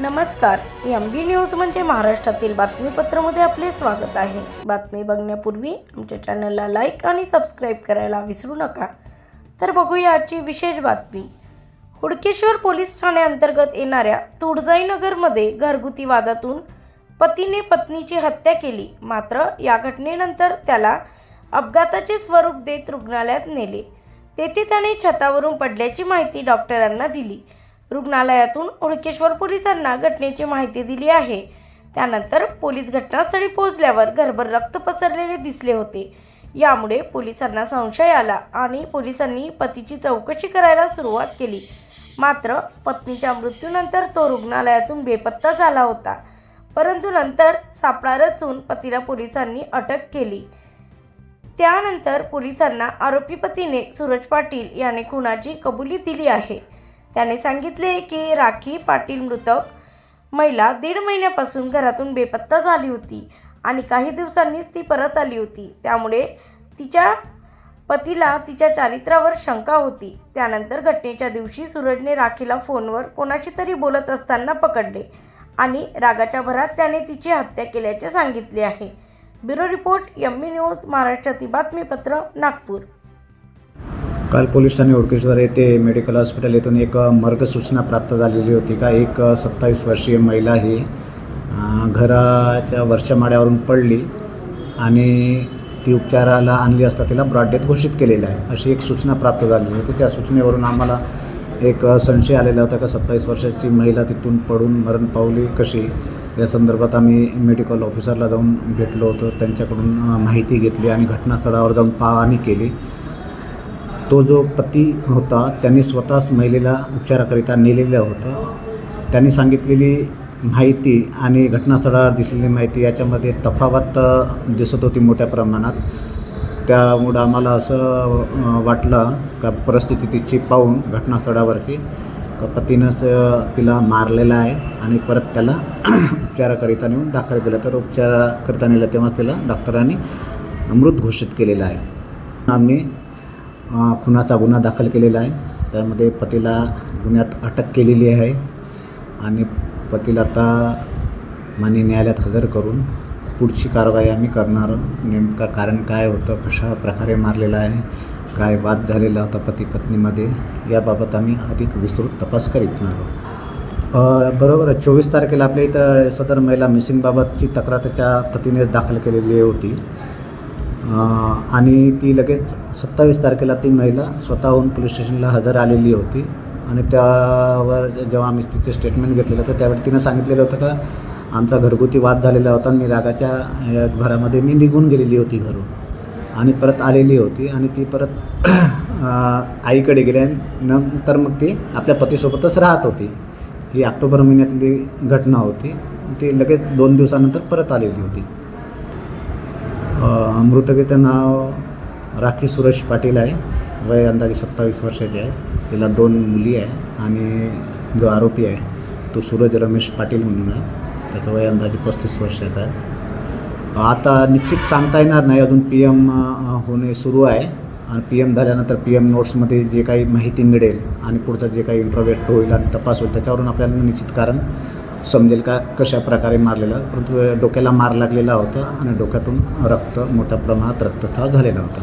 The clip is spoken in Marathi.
नमस्कार. एम बी न्यूज म्हणजे महाराष्ट्रातील बातमीपत्रामध्ये आपले स्वागत आहे. बातमी बघण्यापूर्वी आमच्या चॅनलला लाईक आणि सबस्क्राईब करायला विसरू नका. तर बघूया आजची विशेष बातमी. हुडकेश्वर पोलीस ठाण्याअंतर्गत येणाऱ्या तुळजाईनगरमध्ये घरगुती वादातून पतीने पत्नीची हत्या केली. मात्र या घटनेनंतर त्याला अपघाताचे स्वरूप देत रुग्णालयात नेले. तेथे त्याने छतावरून पडल्याची माहिती डॉक्टरांना दिली. रुग्णालयातून हुडकेश्वर पोलिसांना घटनेची माहिती दिली आहे. त्यानंतर पोलीस घटनास्थळी पोहोचल्यावर घरभर रक्त पसरलेले दिसले होते. यामुळे पोलिसांना संशय आला आणि पोलिसांनी पतीची चौकशी करायला सुरुवात केली. मात्र पत्नीच्या मृत्यूनंतर तो रुग्णालयातून बेपत्ता झाला होता. परंतु नंतर सापळा रचून पतीला पोलिसांनी अटक केली. त्यानंतर पोलिसांना आरोपी पतीने सूरज पाटील याने खुनाची कबुली दिली आहे. त्याने सांगितले की राखी पाटील मृतक महिला दीड महिन्यापासून घरातून बेपत्ता झाली होती आणि काही दिवसांनीच ती परत आली होती. त्यामुळे तिच्या पतीला तिच्या चारित्र्यावर शंका होती. त्यानंतर घटनेच्या दिवशी सूरजने राखीला फोनवर कोणाशी तरी बोलत असताना पकडले आणि रागाच्या भरात त्याने तिची हत्या केल्याचे सांगितले आहे. Bureau report M B news महाराष्ट्रातील बातमीपत्र नागपूर. काल पोलीस ठाणे ओडकेश्वर येथे मेडिकल हॉस्पिटल येथून एक मर्ग सूचना प्राप्त झालेली होती. का एक सत्तावीस वर्षीय महिला ही घराच्या वरच्या माड्यावरून पडली आणि ती उपचाराला आणली असता तिला ब्रॉडडेथ घोषित केलेलं आहे. अशी एक सूचना प्राप्त झालेली होती. त्या सूचनेवरून आम्हाला एक संशय आलेला होता का सत्तावीस वर्षाची महिला तिथून पडून मरण पावली कशी? या संदर्भात आम्ही मेडिकल ऑफिसरला जाऊन भेटलो होतो. त्यांच्याकडून माहिती घेतली आणि घटनास्थळावर जाऊन पाहणी केली. तो जो पती होता त्यांनी स्वतःच महिलेला उपचाराकरिता नेलेलं होतं. त्यांनी सांगितलेली माहिती आणि घटनास्थळावर दिसलेली माहिती याच्यामध्ये तफावत दिसत होती मोठ्या प्रमाणात. त्यामुळं आम्हाला असं वाटलं का परिस्थिती तिची पाहून घटनास्थळावरची का पतीनंच तिला मारलेलं आहे आणि परत त्याला उपचाराकरिता नेऊन दाखल केलं. तर उपचाराकरिता नेलं तेव्हाच तिला डॉक्टरांनी मृत घोषित केलेलं आहे. आम्ही खुनाचा गुन्हा दाखल केलेला आहे. त्यामध्ये पतीला गुन्ह्यात अटक केलेली आहे आणि पतीला आता मान्य न्यायालयात हजर करून पुढची कारवाई आम्ही करणार. नेमका कारण काय होतं कशा प्रकारे मारलेलं आहे काय वाद झालेला होता पती पत्नीमध्ये याबाबत आम्ही अधिक विस्तृत तपास करीत आहोत. बरोबर आहे चोवीस तारखेला आपल्या इथं सदर महिला मिसिंगबाबतची तक्रार त्याच्या पतीनेच दाखल केलेली होती. आणि ती लगेच सत्तावीस तारखेला ती महिला स्वतःहून पोलीस स्टेशनला हजर आलेली होती. आणि त्यावर जेव्हा आम्ही तिचे स्टेटमेंट घेतलेलं तर त्यावेळी तिनं सांगितलेलं होतं का आमचा घरगुती वाद झालेला होता आणि मी रागाच्या या भरामध्ये मी निघून गेलेली होती घरून. आणि परत आलेली होती आणि ती परत आईकडे गेली नंतर मग ती आपल्या पतीसोबतच राहत होती. ही ऑक्टोबर महिन्यातली घटना होती. ती लगेच दोन दिवसानंतर परत आलेली होती. मृतकेचं नाव राखी सुरेश पाटील आहे. वय अंदाजे सत्तावीस वर्षाचे आहे. तिला दोन मुली आहे आणि जो आरोपी आहे तो सूरज रमेश पाटील म्हणून आहे. त्याचं वय अंदाजे पस्तीस वर्षाचं आहे. आता निश्चित सांगता येणार नाही अजून पी एम होणे सुरू आहे. आणि पी एम झाल्यानंतर पी एम नोट्समध्ये जे काही माहिती मिळेल आणि पुढचं जे काही इंट्रोवेट होईल आणि तपास होईल त्याच्यावरून आपल्याला निश्चित कारण समजेल का कशा प्रकारे मारलेला परंतु डोक्याला मार लागलेला होता आणि डोक्यातून रक्त मोठ्या प्रमाणात रक्तस्राव झालेला होता.